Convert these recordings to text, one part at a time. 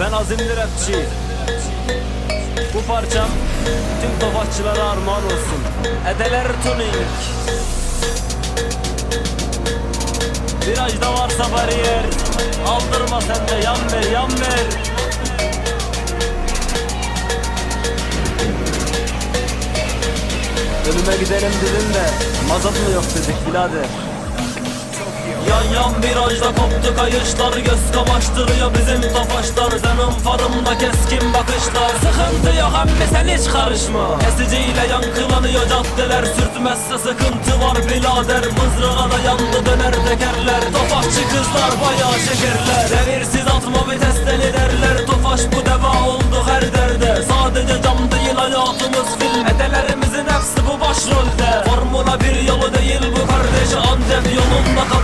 Ben azimli rapçi Bu parçam tüm tofaşçılara armağan olsun. Edeler tuning. Virajda varsa bariyer Aldırma sen de yan ver yan ver. Önüme gidelim dedim de Mazot mu yok dedik birader Yan yan virajda koptu kayışlar Göz kamaştırıyor bizim tofaşlar. Senin farımda keskin bakışlar. Sıkıntı yok emmi sen hiç karışma. Esiciyle yankılanıyor caddeler Sürtmezse sıkıntı var birader. Mızrağa da yandı döner tekerler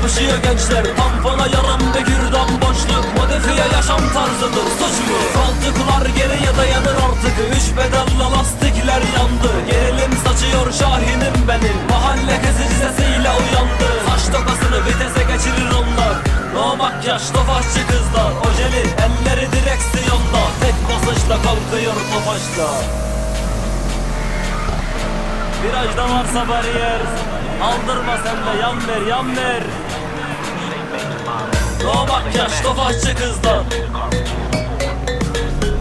yolunda kapışıyor gençler. Tampona yarım bir kürdan boşluk. Modifiye yaşam tarzıdır suç mu? Koltuklar geriye dayanır artık. Üç pedalla lastikler yandı. Gerilim saçıyor şahinim benim. Mahalle kesici sesiyle uyandı. Saç tokasını vitese geçirir onlar. No makyaj tofaşçı kızlar. Ojeli elleri direksiyonda. Tek basışla kalkıyor tofaşla. Virajda varsa bariyer. Aldırma sen de yan ver yan ver No makyaj tofaşçı kızlar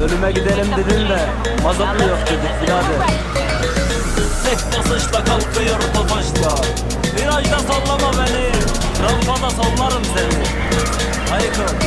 Ölüme gidelim dedin de Mazot mu yok dedik birader. Tek basışla kalkıyor tofaşla Virajda sallama beni Rampada sollarım seni. Haykır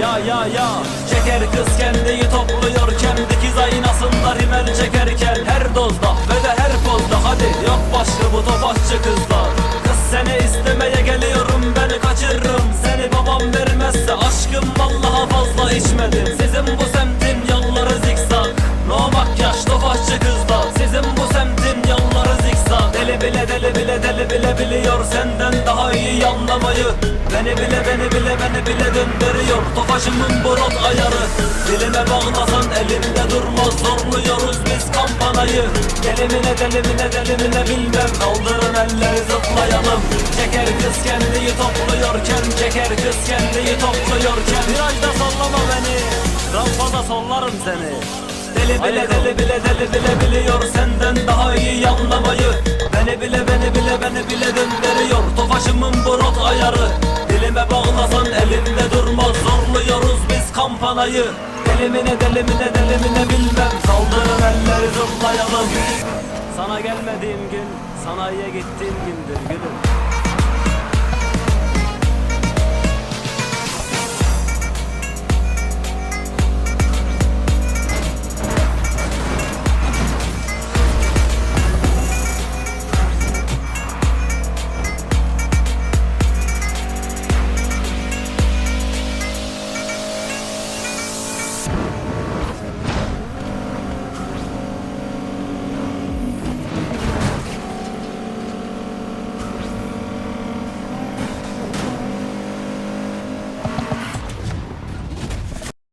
Ya ya ya. Çeker kız kendiyi topluyorken Dikiz aynasında rimel çekerken Her dozda ve de her pozda. Hadi yok başka bu topaççı kızlar. Kız seni istemeye geliyorum beni kaçırırım. Seni babam vermezse aşkım vallaha fazla içmedim. Sizin bu semtin yolları zikzak. No makyaj topaççı kızlar. Sizin bu semtin yolları zikzak. Deli bile deli bile deli bile biliyor Senden anlamayı. Beni bile beni bile beni bile döndürüyor Tofaşımın bu rot ayarı. Dilime bağlasan elimde durmaz. Zorluyoruz biz kampanayı. Delimine delimine delimine bilmem. Kaldırın elleri zıplayalım. Çeker kız kendiyi topluyorken Çeker kız kendiyi topluyorken Virajda sallama beni. Rampada sollarım seni. Deli bile deli bile deli bile biliyor. Senden daha iyi anlamayı Beni bile beni bile beni bile döndürüyor Tofaşımın bu rot ayarı. Dilime bağlasan elimde durmaz. Zorluyoruz biz kampanayı. Delimine delimine delimine bilmem. Kaldırın elleri zıplayalım. Sana gelmediğim gün Sanayiye gittiğim gündür gülüm